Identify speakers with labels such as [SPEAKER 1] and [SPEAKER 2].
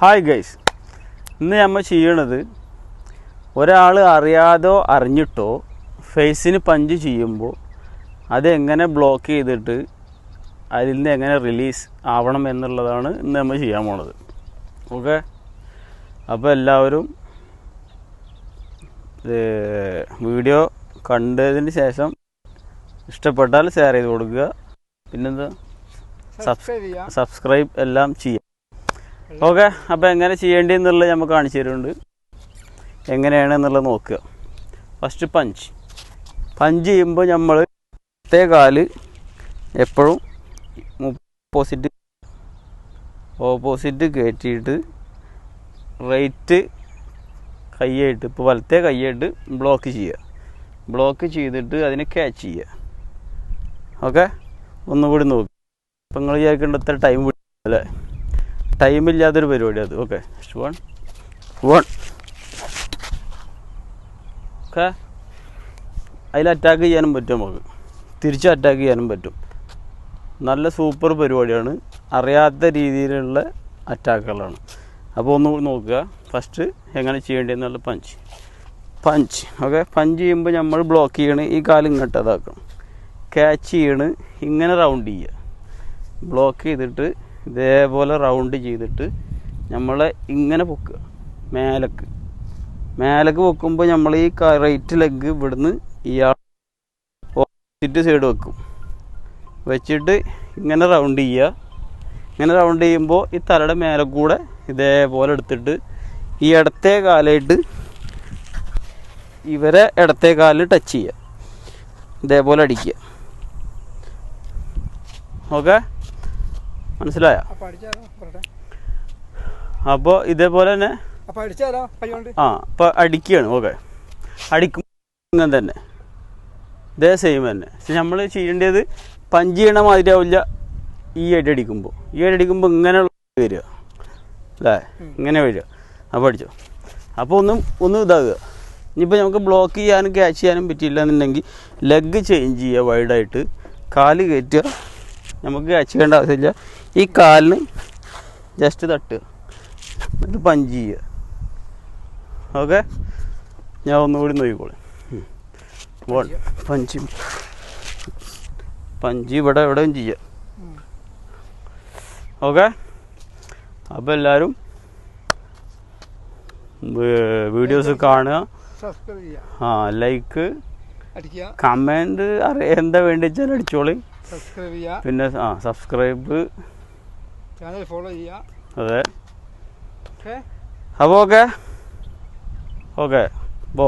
[SPEAKER 1] Hi guys ഇന്ന് നമ്മൾ ചെയ്യണത് ഒരാൾ അറിയാതോ അറിഞ്ഞിട്ടോ ഫേസിന് പഞ്ച് ചെയ്യുമ്പോൾ അതെങ്ങനെ ബ്ലോക്ക് ചെയ്തിട്ട് അതിൽ നിന്ന് എങ്ങനെ റിലീസ് ആവണം എന്നുള്ളതാണ് ഇന്ന് നമ്മൾ ചെയ്യാൻ പോണത്. ഓക്കെ അപ്പോൾ എല്ലാവരും വീഡിയോ കണ്ടതിന് ശേഷം ഇഷ്ടപ്പെട്ടാൽ ഷെയർ ചെയ്ത് കൊടുക്കുക. പിന്നെന്താ?
[SPEAKER 2] സബ്സ്ക്രൈബ്
[SPEAKER 1] എല്ലാം ചെയ്യാം. ഓക്കെ അപ്പോൾ എങ്ങനെ ചെയ്യേണ്ടതെന്നുള്ളത് നമുക്ക് കാണിച്ചു തരുന്നുണ്ട്. എങ്ങനെയാണ് എന്നുള്ളത് നോക്കുക. ഫസ്റ്റ് പഞ്ച് പഞ്ച് ചെയ്യുമ്പോൾ നമ്മൾ ഇത്തേ കാൽ എപ്പോഴും ഓപ്പോസിറ്റ് ഓപ്പോസിറ്റ് കയറ്റിയിട്ട് റൈറ്റ് കൈയായിട്ട് ഇപ്പോൾ വലത്തെ കൈയായിട്ട് ബ്ലോക്ക് ചെയ്യുക. ബ്ലോക്ക് ചെയ്തിട്ട് അതിനെ ക്യാച്ച് ചെയ്യുക. ഓക്കെ ഒന്നുകൂടി നോക്കുക അപ്പം നിങ്ങൾ വിചാരിക്കേണ്ട എത്ര ടൈം പിടിക്കും അല്ലേ ടൈമില്ലാത്തൊരു പരിപാടി അത്. ഓക്കെ വൺ വൺ ഓക്കെ അതിൽ അറ്റാക്ക് ചെയ്യാനും പറ്റും നമുക്ക്. തിരിച്ച് അറ്റാക്ക് ചെയ്യാനും പറ്റും. നല്ല സൂപ്പർ പരിപാടിയാണ്. അറിയാത്ത രീതിയിലുള്ള അറ്റാക്കുകളാണ് അപ്പോൾ ഒന്നുകൂടി നോക്കുക. ഫസ്റ്റ് എങ്ങനെ ചെയ്യേണ്ടതെന്നുള്ള പഞ്ച് പഞ്ച് ഓക്കെ പഞ്ച് ചെയ്യുമ്പോൾ നമ്മൾ ബ്ലോക്ക് ചെയ്യണ്. ഈ കാലം ഇങ്ങോട്ട് അതാക്കണം ക്യാച്ച് ചെയ്യണ്. ഇങ്ങനെ റൗണ്ട് ചെയ്യുക. ബ്ലോക്ക് ചെയ്തിട്ട് ഇതേപോലെ റൗണ്ട് ചെയ്തിട്ട് നമ്മൾ ഇങ്ങനെ പൊക്കുക മേലക്ക്. മേലക്ക് പൊക്കുമ്പോൾ നമ്മൾ ഈ റൈറ്റ് ലെഗ് ഇവിടുന്ന് ഇയാൾ ഓപ്പോസിറ്റ് സൈഡ് വെക്കും. വെച്ചിട്ട് ഇങ്ങനെ റൗണ്ട് ചെയ്യുക ഇങ്ങനെ റൗണ്ട് ചെയ്യുമ്പോൾ ഈ തലയുടെ മേലെ കൂടെ ഇതേപോലെ എടുത്തിട്ട് ഈ ഇടത്തെ കാലായിട്ട് ഇവരെ ഇടത്തെ കാലിൽ ടച്ച് ചെയ്യുക ഇതേപോലെ അടിക്കുക. ഓക്കെ? മനസ്സിലായോ? അപ്പോൾ ഇതേപോലെ തന്നെ ആ അപ്പോൾ അടിക്കുകയാണ് ഓക്കെ. അടിക്കും ഇങ്ങനെ തന്നെ. ഇതേ സെയിം തന്നെ. പക്ഷെ നമ്മൾ ചെയ്യേണ്ടത് പഞ്ച് ചെയ്യണ മാതിരി ആവില്ല ഈ അടി അടിക്കുമ്പോൾ ഈ അടി അടിക്കുമ്പോൾ ഇങ്ങനെ വരിക. അല്ലേ? ഇങ്ങനെ വരിക. അപ്പോൾ അടിച്ചോ അപ്പോൾ ഒന്നും ഒന്നും ഇതാകുക. ഇനിയിപ്പോൾ നമുക്ക് ബ്ലോക്ക് ചെയ്യാനും ക്യാച്ച് ചെയ്യാനും പറ്റിയില്ല എന്നുണ്ടെങ്കിൽ ലെഗ് ചേഞ്ച് ചെയ്യുക വൈഡായിട്ട് കാൽ കയറ്റുക. നമുക്ക് ക്യാച്ച് ചെയ്യേണ്ട ആവശ്യമില്ല. ഈ കാലിന് ജസ്റ്റ് തട്ടുക എന്നിട്ട് പഞ്ച് ചെയ്യുക. ഓക്കെ? ഞാൻ ഒന്നുകൂടി നോക്കിക്കോളെ. One punch. പഞ്ച് ഇവിടെ എവിടെയും ചെയ്യാം. ഓക്കെ? അപ്പോൾ എല്ലാവരും വീഡിയോസ് കാണുക. ആ ലൈക്ക് കമന്റ് അറിയാൻ എന്താ വേണ്ടി വെച്ചാൽ അടിച്ചോളി.
[SPEAKER 2] സബ്സ്ക്രൈബ് ചെയ്യുക.
[SPEAKER 1] പിന്നെ ആ സബ്സ്ക്രൈബ്
[SPEAKER 2] ചാനൽ ഫോളോ ചെയ്യുക
[SPEAKER 1] അതെ.
[SPEAKER 2] ഓക്കെ
[SPEAKER 1] അപ്പോൾ ഓക്കെ ഓക്കെ ബോ